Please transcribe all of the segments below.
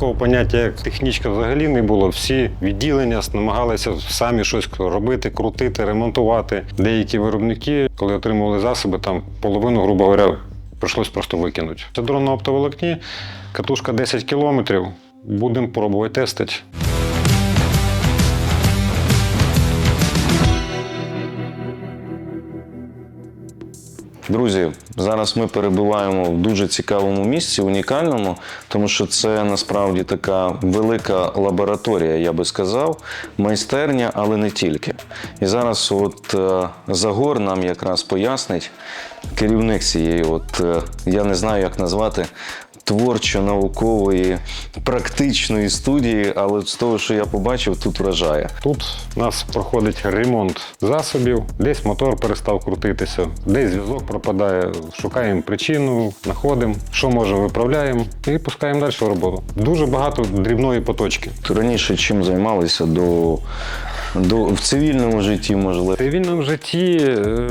такого поняття, як технічка, взагалі не було. Всі відділення намагалися самі щось робити, крутити, ремонтувати. Деякі виробники, коли отримували засоби, там половину, грубо говоря, прийшлось просто викинути. Це дрон на оптоволокні, катушка 10 кілометрів. Будемо пробувати тестити. Друзі, зараз ми перебуваємо в дуже цікавому місці, унікальному, тому що це насправді така велика лабораторія, я би сказав, майстерня, але не тільки. І зараз, от е, Загор нам якраз пояснить керівник цієї, от е, я не знаю, як назвати. Творчо-наукової практичної студії, але з того, що я побачив, тут вражає. Тут у нас проходить ремонт засобів, десь мотор перестав крутитися, десь зв'язок пропадає. Шукаємо причину, знаходимо, що може, виправляємо і пускаємо далі в роботу. Дуже багато дрібної поточки. Раніше чим займалися до, до в цивільному житті, можливо. В цивільному житті, е,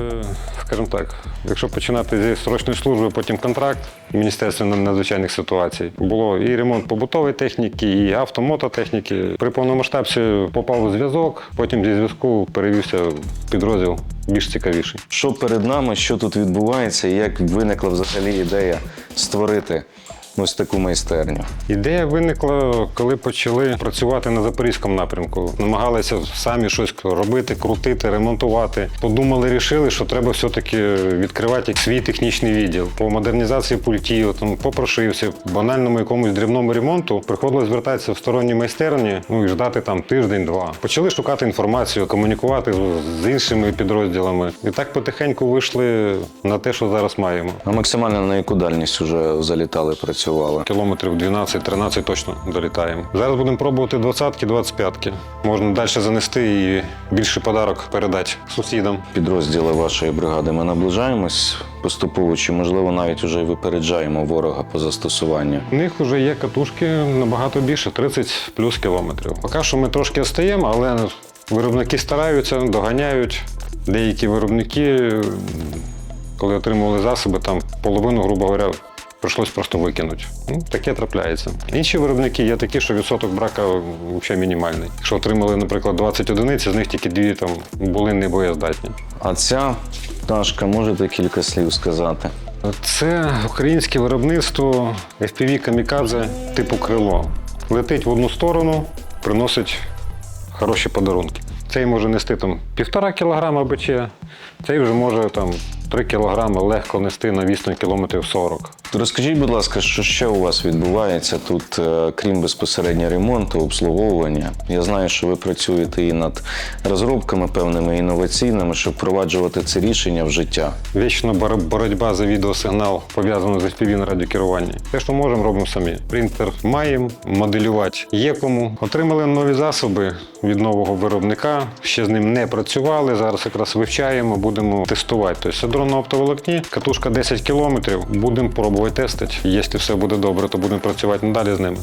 скажімо так, якщо починати зі срочної служби, потім контракт Міністерства надзвичайних ситуацій, було і ремонт побутової техніки, і автомототехніки. При повномасштабці попав у зв'язок, потім зі зв'язку перевівся в підрозділ більш цікавіший. Що перед нами, що тут відбувається, як виникла взагалі ідея створити ось таку майстерню? Ідея виникла, коли почали працювати на запорізькому напрямку. Намагалися самі щось робити, крутити, ремонтувати. Подумали, рішили, що треба все-таки відкривати свій технічний відділ. По модернізації пультів, там, по прошивці, банальному якомусь дрібному ремонту приходилось звертатися в сторонні майстерні, ну і ждати там тиждень-два. Почали шукати інформацію, комунікувати з- іншими підрозділами. І так потихеньку вийшли на те, що зараз маємо. А максимально на яку дальність вже залітали, працювали? Кілометрів 12-13 точно долітаємо. Зараз будемо пробувати 20-ки, 25-ки. Можна далі занести і більший подарок передати сусідам. Підрозділи вашої бригади ми наближаємось поступово, чи можливо навіть вже випереджаємо ворога по застосуванню. У них вже є катушки набагато більше 30 плюс кілометрів. Поки що ми трошки відстаємо, але виробники стараються, доганяють. Деякі виробники, коли отримували засоби, там половину, грубо говоря, прийшлось просто викинути. Ну, таке трапляється. Інші виробники є такі, що відсоток брака взагалі мінімальний. Якщо отримали, наприклад, 20 одиниць, з них тільки дві там були небоєздатні. А ця пташка, можете кілька слів сказати? Це українське виробництво FPV камікадзе типу крило. Летить в одну сторону, приносить хороші подарунки. Цей може нести там півтора кілограма БЧ, цей вже може там 3 кілограми легко нести на відстань кілометрів 40. Розкажіть, будь ласка, що ще у вас відбувається тут, е, крім безпосередньо ремонту, обслуговування? Я знаю, що ви працюєте і над розробками певними інноваційними, щоб впроваджувати це рішення в життя. Вічно боротьба за відеосигнал пов'язана з FPV на радіокеруванні. Те, що можемо, робимо самі. Принтер маємо, моделювати є кому. Отримали нові засоби від нового виробника. Ще з ним не працювали. Зараз якраз вивчаємо, будемо тестувати. Тобто дрон на оптоволокні, катушка 10 кілометрів. Будемо пробувати тестити. Якщо все буде добре, то будемо працювати надалі з ними.